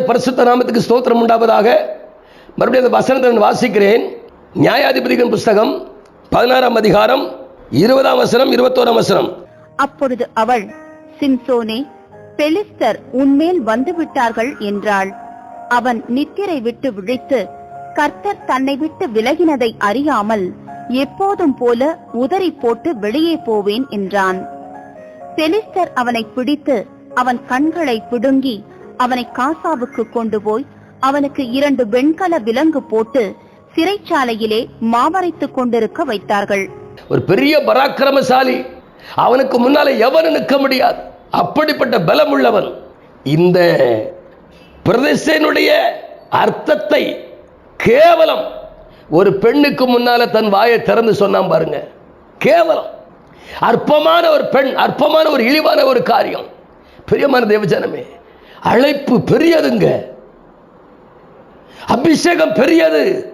கர்த்தருடைய பரிசுத்த நாமத்துக்கு ஸ்தோத்திரம் உண்டாவதாக. மறுபடியும் அந்த வசனத்தை நான் வாசிக்கிறேன். நியாயாதிபதிகளின் புஸ்தகம் பதினாறாம் அதிகாரம் இருபதாம் வசனம் இருபத்தோராம் வசனம். அப்பொழுது அவள் சிம்சோனே பெலிஸ்தர் உன்மேல் வந்து விட்டார்கள் என்றாள். அவன் நித்திரை விட்டு விழித்து கர்த்தர் தன்னை விட்டு விலகினதை அறியாமல் எப்போதும் போல உதறி போட்டு வெளியே போவேன் என்றான். பெலிஸ்தர் அவனை பிடித்து அவன் கண்களை பிடுங்கி அவனை காசாவுக்கு கொண்டு போய் அவனுக்கு இரண்டு வெண்கல விலங்கு போட்டு சிறைச்சாலையிலே மாவரைத்துக் கொண்டிருக்க வைத்தார்கள். ஒரு பெரிய பராக்கிரமசாலி. அவனுக்கு முன்னாலே எவனும் நிற்க முடியாது. அப்படிப்பட்ட பலம் உள்ளவன் இந்த பிரதேசனுடைய அர்த்தத்தை கேவலம் ஒரு பெண்ணுக்கு முன்னால தன் வாயை திறந்து சொன்னான் பாருங்க. கேவலம். அற்பமான ஒரு பெண் அற்பமான ஒரு இழிவான ஒரு காரியம். பிரியமான தேவஜனமே அழைப்பு பெரியதுங்க. அபிஷேகம் பெரியது.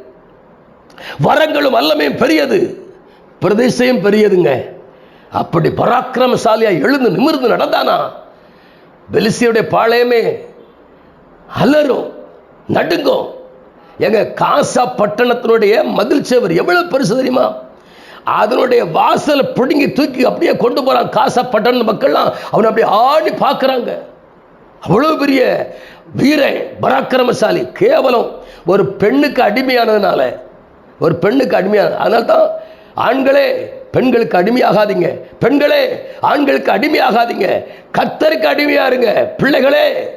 வரங்களும் வல்லமையும் பெரியது. பிரதேசம் பெரியதுங்க. அப்படி பராக்கிரமசாலியா எழுந்து நிமிர்ந்து நடந்தானா? பெலிசியுடைய பாளையமே அலரும் நடுங்கும். எங்க காசா பட்டணத்தினுடைய மதில் சேவர் எவ்வளவு பெருசு தெரியுமா? அதனுடைய வாசலை பிடுங்கி தூக்கி அப்படியே கொண்டு போறான் காசா பட்டண மக்கள்லாம். அவனை அப்படியே ஆடி பார்க்குறாங்க. அவ்வளவு பெரிய வீரன் பராக்கிரமசாலி கேவலம். ஒரு பெண்ணுக்கு அடிமையானதுனால ஒரு பெண்ணுக்கு அடிமையான அதனால தான் ஆண்களே பெண்களுக்கு அடிமையாகாதீங்க. பெண்களே ஆண்களுக்கு அடிமையாகாதீங்க. கத்தருக்கு அடிமையா இருங்க. பிள்ளைகளே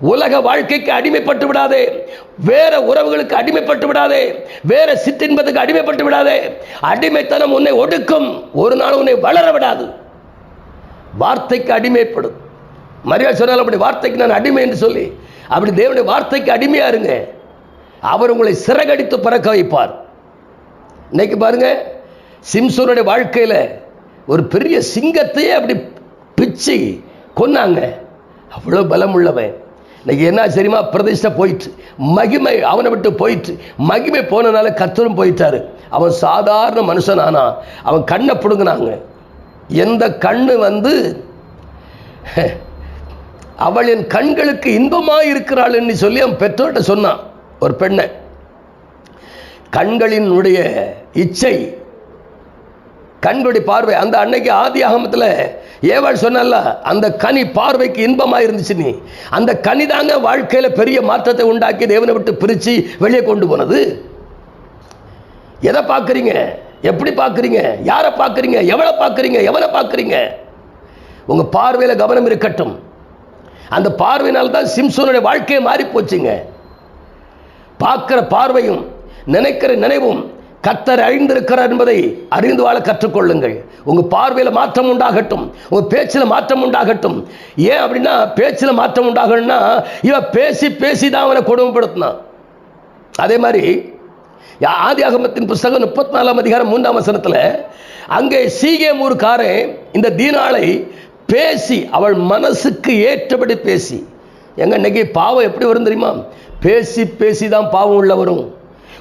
உலக வாழ்க்கைக்கு அடிமைப்பட்டு விடாதே. வேற உறவுகளுக்கு அடிமைப்பட்டு விடாதே. வேற சிற்றின்பத்துக்கு அடிமைப்பட்டு விடாதே. அடிமைத்தனம் உன்னை ஒடுக்கும். ஒரு நாள் உன்னை வளர விடாது. வார்த்தைக்கு அடிமைப்படும். மரியாதை சொன்னால் அப்படி வார்த்தைக்கு நான் அடிமை என்று சொல்லி அப்படி தேவனுடைய வார்த்தைக்கு அடிமையா இருங்க. அவர் உங்களை சிறகடித்து பறக்க வைப்பார். இன்னைக்கு பாருங்க சிம்சோனுடைய வாழ்க்கையில் ஒரு பெரிய சிங்கத்தையே அப்படி பிச்சு கொன்னாங்க. அவ்வளோ பலம் உள்ளவன் இன்னைக்கு என்ன சரிமா பிரதிஷ்டை போயிட்டு மகிமை அவனை விட்டு போயிட்டு மகிமை போனனால கத்தரும் போயிட்டாரு. அவன் சாதாரண மனுஷன் ஆனா அவன் கண்ணை பிடுங்கினாங்க. எந்த கண்ணு வந்து அவள் என் கண்களுக்கு இன்பமாக இருக்கிறாள் என்று சொல்லி அவன் பெற்றோர்கிட்ட சொன்னான் ஒரு பெண்ணை. கண்களினுடைய இச்சை கண்களுடைய பார்வை அந்த அன்னைக்கு ஆதி ஆகமத்தில் ஏவாள் சொன்னல அந்த கனி பார்வைக்கு இன்பமாக இருந்துச்சு நீ. அந்த கனி தாங்க வாழ்க்கையில் பெரிய மாற்றத்தை உண்டாக்கி தேவனை விட்டு பிரித்து வெளியே கொண்டு போனது. எதை பார்க்குறீங்க? எப்படி பார்க்குறீங்க? யாரை பார்க்குறீங்க? எவ்வளோ பார்க்குறீங்க? எவ்வளோ பார்க்குறீங்க? உங்கள் பார்வையில் கவனம் இருக்கட்டும். அந்த பார்வையினால் தான் சிம்சோனுடைய வாழ்க்கையை மாறி போச்சுங்க. பார்க்கிற பார்வையும் நினைக்கிற நினைவும் கத்தர் அழிந்திருக்கிறார் என்பதை அறிந்து வாழ கற்றுக்கொள்ளுங்கள். உங்கள் பார்வையில் மாற்றம் உண்டாகட்டும். உங்கள் பேச்சில் மாற்றம் உண்டாகட்டும். ஏன் அப்படின்னா பேச்சில் மாற்றம் உண்டாகணும்னா இவன் பேசி பேசி தான் அவனை கொடுமைப்படுத்தினான். அதே மாதிரி ஆதி அகமத்தின் புஸ்தகம் முப்பத்தி நாலாம் அதிகாரம் மூன்றாம் வசனத்தில் அங்கே சீகேம் ஊருக்காரன் இந்த தீனாளை பேசி அவள் மனசுக்கு ஏற்றபடி பேசி. எங்க இன்னைக்கு பாவம் எப்படி வரும் தெரியுமா? பேசி பேசி தான் பாவம் உள்ள வரும்.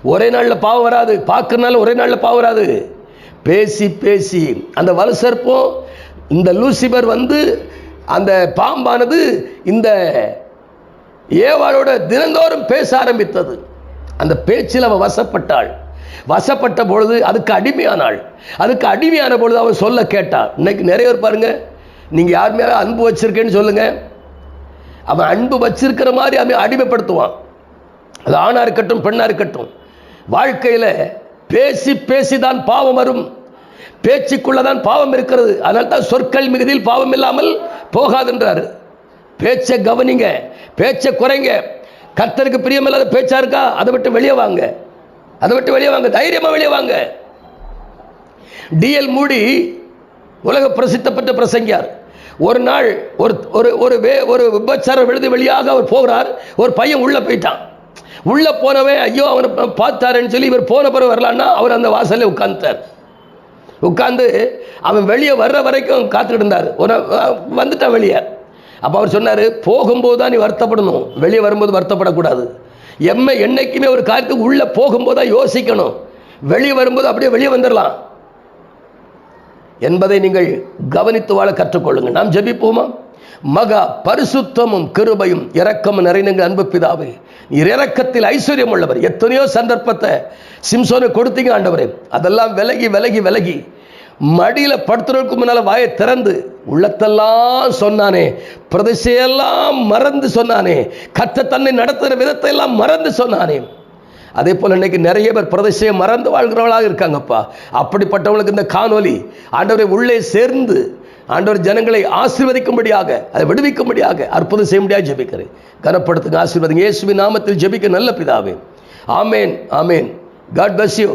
ஒரே நாளில் பாவம் வராது. பார்க்கறனால ஒரே நாளில் பாவம் வராது. பேசி பேசி. அந்த வலுசற்பம் இந்த லூசிபர் வந்து அந்த பாம்பானது இந்த ஏவாளோட தினந்தோறும் பேச ஆரம்பித்தது. அந்த பேச்சில் அவன் வசப்பட்டாள். வசப்பட்ட பொழுது அதுக்கு அடிமையானாள். அதுக்கு அடிமையான பொழுது அவன் சொல்ல கேட்டாள் இன்னைக்கு நிறைய பேர் நீங்கள் யார் மேலே அன்பு வச்சுருக்கேன்னு சொல்லுங்கள் அவன் அன்பு வச்சிருக்கிற மாதிரி அவன் அடிமைப்படுத்துவான். அது ஆணாக இருக்கட்டும் பெண்ணாக இருக்கட்டும். வாழ்க்கையில் பேசி பேசி தான் பாவம் வரும். பேச்சுக்குள்ளே தான் பாவம் இருக்கிறது. அதனால தான் சொற்கள் மிகுதியில் பாவம் இல்லாமல் போகாதுன்றாரு. பேச்சை கவனிங்க பேச்சை குறைங்க. கர்த்தருக்கு பிரியமில்லாத பேச்சா இருக்கா? அதை விட்டு வெளியே வாங்க. அதை விட்டு வெளியே வாங்க. தைரியமாக வெளியே வாங்க. டிஎல் மூடி உலக பிரசித்தப்பட்ட பிரசங்கியார். ஒரு நாள் ஒரு ஒரு ஒரு வே ஒரு விபச்சார விழுது வெளியாக அவர் போகிறார். ஒரு பையன் உள்ளே போயிட்டான். உள்ளே போனவன் ஐயோ அவனை பார்த்தாருன்னு சொல்லி இவர் போன பிறகு வரலான்னா அவர் அந்த வாசலில் உட்கார்ந்தார் உட்காந்து அவன் வெளியே வர்ற வரைக்கும் காத்துக்கிட்டு இருந்தார். ஒரு வந்துட்டான் வெளியே. அப்போ அவர் சொன்னார் போகும்போது தான் நீ வருத்தப்படணும். வெளியே வரும்போது வருத்தப்படக்கூடாது. எம்மை என்னைக்குமே ஒரு காரியத்துக்கு உள்ளே போகும்போது தான் யோசிக்கணும். வெளியே வரும்போது அப்படியே வெளியே வந்துடலாம் என்பதை நீங்கள் கவனித்து வாழ கற்றுக்கொள்ளுங்கள். நாம் ஜெபிப்போமா? மகா பரிசுத்தமும் கிருபையும் இரக்கமும் நிறைந்த அன்பு பிதாவே நீர் இரக்கத்தில் ஐஸ்வர்யம் உள்ளவர் எத்தனையோ சந்தர்ப்பத்தை சிம்சோனை கொடுத்தீங்க ஆண்டவரே. அதெல்லாம் விலகி விலகி விலகி மடியில படுத்துறதுக்கு முன்னால வாயை திறந்து உள்ளத்தெல்லாம் சொன்னானே. பிரதிசையெல்லாம் மறந்து சொன்னானே. கத்த தன்னை நடத்துகிற விதத்தை எல்லாம் மறந்து சொன்னானே. அதே போல் இன்னைக்கு நிறைய பேர் பிரதேசம் மறந்து வாழ்கிறவர்களாக இருக்காங்கப்பா. அப்படிப்பட்டவங்களுக்கு இந்த காணொலி ஆண்டவரை உள்ளே சேர்ந்து ஆண்டவர் ஜனங்களை ஆசீர்வதிக்கும்படியாக அதை விடுவிக்கும்படியாக அற்புதம் செய்ய முடியாது ஜெபிக்கிறேன். கனப்படுத்துங்க ஆசீர்வதிங்க. இயேசுவின் நாமத்தில் ஜெபிக்க நல்ல பிதாவே. Amen amen. God bless you